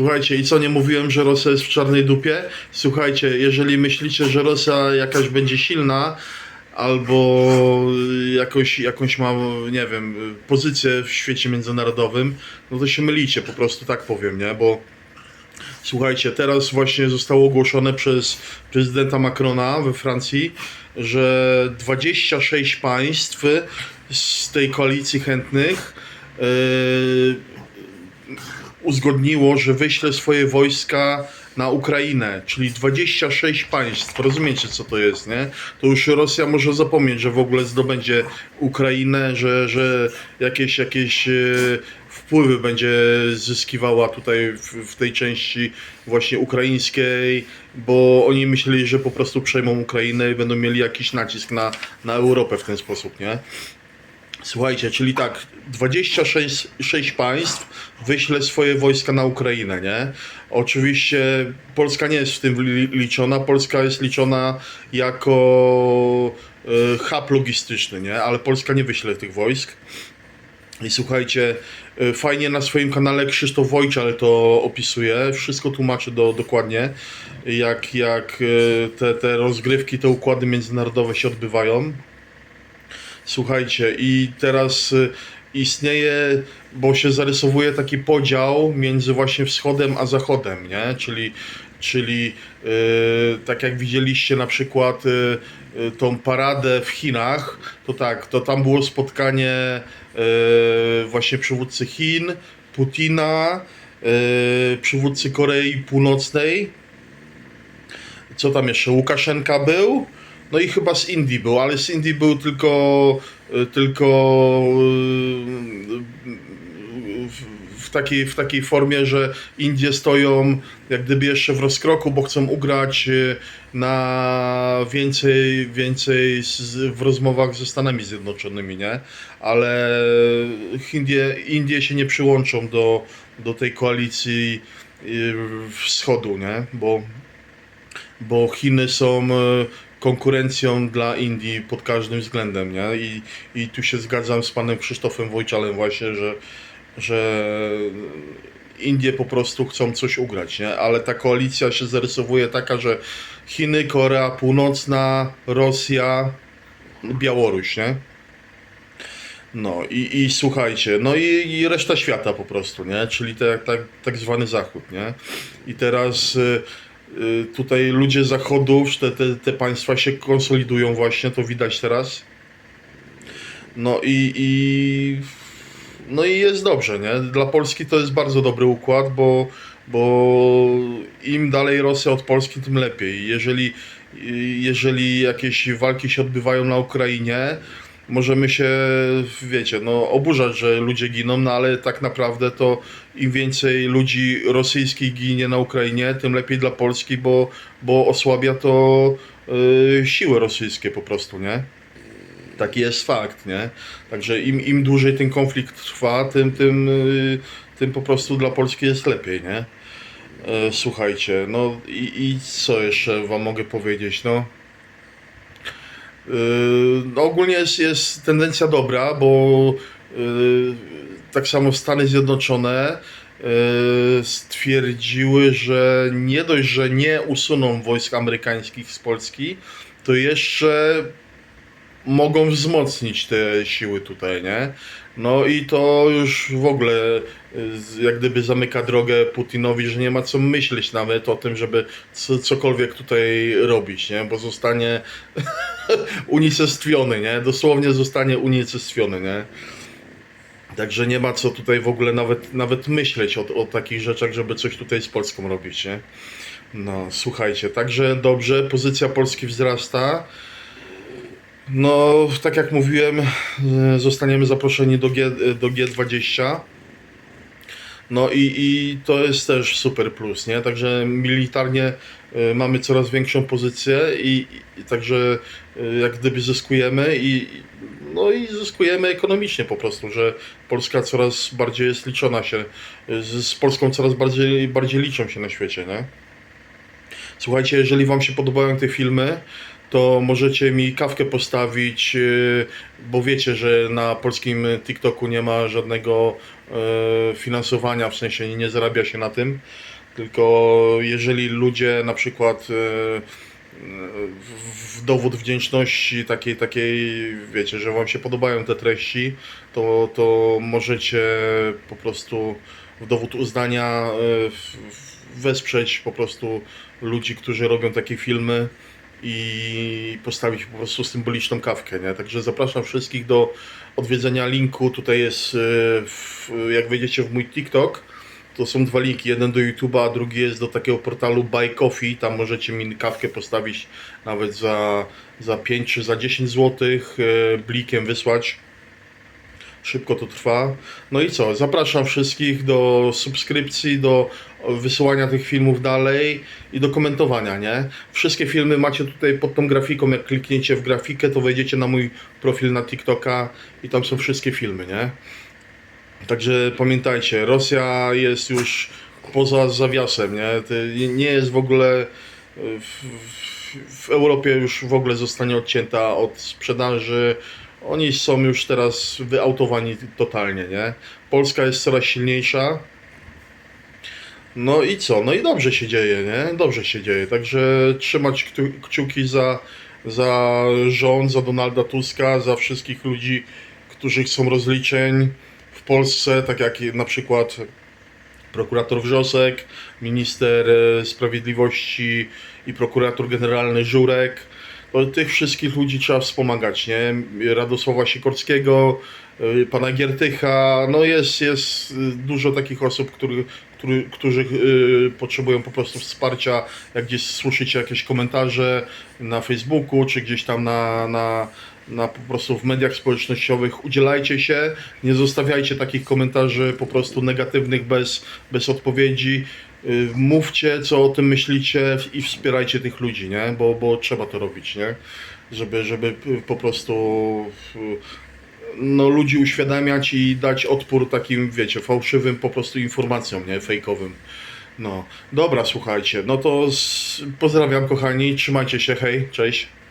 Słuchajcie, i co nie mówiłem, że Rosja jest w czarnej dupie? Słuchajcie, jeżeli myślicie, że Rosja jakaś będzie silna, albo jakoś, jakąś ma, nie wiem, pozycję w świecie międzynarodowym, no to się mylicie, po prostu tak powiem, nie? Bo słuchajcie, teraz właśnie zostało ogłoszone przez prezydenta Macrona we Francji, że 26 państw z tej koalicji chętnych yy, uzgodniło, że wyśle swoje wojska na Ukrainę, czyli 26 państw. Rozumiecie, co to jest, nie? To już Rosja może zapomnieć, że w ogóle zdobędzie Ukrainę, że, że jakieś, jakieś e, wpływy będzie zyskiwała tutaj w, w tej części właśnie ukraińskiej, bo oni myśleli, że po prostu przejmą Ukrainę i będą mieli jakiś nacisk na, na Europę w ten sposób, nie? Słuchajcie, czyli tak, 26 6 państw wyśle swoje wojska na Ukrainę, nie? Oczywiście Polska nie jest w tym li- liczona, Polska jest liczona jako e, hub logistyczny, nie? Ale Polska nie wyśle tych wojsk. I słuchajcie, e, fajnie na swoim kanale Krzysztof Wojcial to opisuje, wszystko tłumaczy do, dokładnie, jak, jak e, te, te rozgrywki, te układy międzynarodowe się odbywają. Słuchajcie, i teraz y, istnieje, bo się zarysowuje taki podział między właśnie wschodem a zachodem, nie? Czyli, czyli y, tak jak widzieliście na przykład y, y, tą paradę w Chinach, to tak, to tam było spotkanie y, właśnie przywódcy Chin, Putina, y, przywódcy Korei Północnej, co tam jeszcze? Łukaszenka był. No i chyba z Indii był, ale z Indii był tylko y, tylko y, w, takiej, w takiej formie, że Indie stoją jak gdyby jeszcze w rozkroku, bo chcą ugrać y, na więcej, więcej w rozmowach ze Stanami Zjednoczonymi, nie? Ale Indie, Indie się nie przyłączą do, do tej koalicji wschodu, nie? Bo bo Chiny są e, konkurencją dla Indii pod każdym względem, nie? I, i tu się zgadzam z panem Krzysztofem Wojcialem właśnie, że, że Indie po prostu chcą coś ugrać, nie? Ale ta koalicja się zarysowuje taka, że Chiny, Korea Północna, Rosja, Białoruś, nie? No i, i słuchajcie, no i, i reszta świata po prostu, nie? Czyli te, tak, tak zwany Zachód, nie? I teraz y, tutaj ludzie Zachodu, te, te, te państwa się konsolidują właśnie, to widać teraz. No i, i no i jest dobrze, nie? Dla Polski to jest bardzo dobry układ, bo, bo im dalej Rosja od Polski, tym lepiej. Jeżeli, jeżeli jakieś walki się odbywają na Ukrainie, możemy się, wiecie, no oburzać, że ludzie giną, no ale tak naprawdę to im więcej ludzi rosyjskich ginie na Ukrainie, tym lepiej dla Polski, bo, bo osłabia to y, siły rosyjskie po prostu, nie? Taki jest fakt, nie? Także im, im dłużej ten konflikt trwa, tym, tym, y, tym po prostu dla Polski jest lepiej, nie? E, Słuchajcie, no i, i co jeszcze wam mogę powiedzieć, no? Yy, No ogólnie jest, jest tendencja dobra, bo yy, tak samo Stany Zjednoczone yy, stwierdziły, że nie dość, że nie usuną wojsk amerykańskich z Polski, to jeszcze mogą wzmocnić te siły tutaj, nie? No i to już w ogóle jak gdyby zamyka drogę Putinowi, że nie ma co myśleć nawet o tym, żeby co, cokolwiek tutaj robić, nie? Bo zostanie unicestwiony, nie? Dosłownie zostanie unicestwiony, nie? Także nie ma co tutaj w ogóle nawet, nawet myśleć o, o takich rzeczach, żeby coś tutaj z Polską robić, nie? No, słuchajcie, także dobrze, pozycja Polski wzrasta. No, tak jak mówiłem, e, zostaniemy zaproszeni do, G, do G20. No i, i to jest też super plus, nie? Także militarnie e, mamy coraz większą pozycję i, i także e, jak gdyby zyskujemy i no i zyskujemy ekonomicznie po prostu, że Polska coraz bardziej jest liczona się, e, z Polską coraz bardziej, bardziej liczą się na świecie, nie? Słuchajcie, jeżeli Wam się podobają te filmy, to możecie mi kawkę postawić, yy, bo wiecie, że na polskim TikToku nie ma żadnego e, finansowania, w sensie nie zarabia się na tym, tylko jeżeli ludzie na przykład e, w- dowód wdzięczności takiej, takiej, wiecie, że wam się podobają te treści, to, to możecie po prostu w dowód uznania w- w- wesprzeć po prostu ludzi, którzy robią takie filmy i postawić po prostu symboliczną kawkę, nie? Także zapraszam wszystkich do odwiedzenia linku. Tutaj jest, w, jak wejdziecie w mój TikTok, to są dwa linki, jeden do YouTube'a, a drugi jest do takiego portalu Buy Coffee. Tam możecie mi kawkę postawić nawet za, za 5 czy za 10 zł, blikiem wysłać. Szybko to trwa. No i co? Zapraszam wszystkich do subskrypcji, do wysyłania tych filmów dalej i do komentowania, nie? Wszystkie filmy macie tutaj pod tą grafiką. Jak klikniecie w grafikę, to wejdziecie na mój profil na TikToka i tam są wszystkie filmy, nie? Także pamiętajcie, Rosja jest już poza zawiasem, nie? Nie jest w ogóle w, w, w Europie już w ogóle zostanie odcięta od sprzedaży. Oni są już teraz wyautowani totalnie, nie? Polska jest coraz silniejsza. No i co? No i dobrze się dzieje, nie? Dobrze się dzieje. Także trzymać kciuki za, za rząd, za Donalda Tuska, za wszystkich ludzi, którzy chcą rozliczeń w Polsce, tak jak na przykład prokurator Wrzosek, minister e, sprawiedliwości i prokurator generalny Żurek. Tych wszystkich ludzi trzeba wspomagać, nie? Radosława Sikorskiego, y, pana Giertycha, no jest, jest y, dużo takich osób, który, który, którzy y, potrzebują po prostu wsparcia, jak gdzieś słyszycie jakieś komentarze na Facebooku, czy gdzieś tam na, na, na po prostu w mediach społecznościowych, udzielajcie się, nie zostawiajcie takich komentarzy po prostu negatywnych bez, bez odpowiedzi. Y, Mówcie, co o tym myślicie i wspierajcie tych ludzi, nie? Bo, bo trzeba to robić, nie? Żeby, żeby po prostu no, ludzi uświadamiać i dać odpór takim, wiecie, fałszywym po prostu informacjom, nie? Fejkowym. No, dobra, słuchajcie, no to z... pozdrawiam kochani, trzymajcie się, hej, cześć.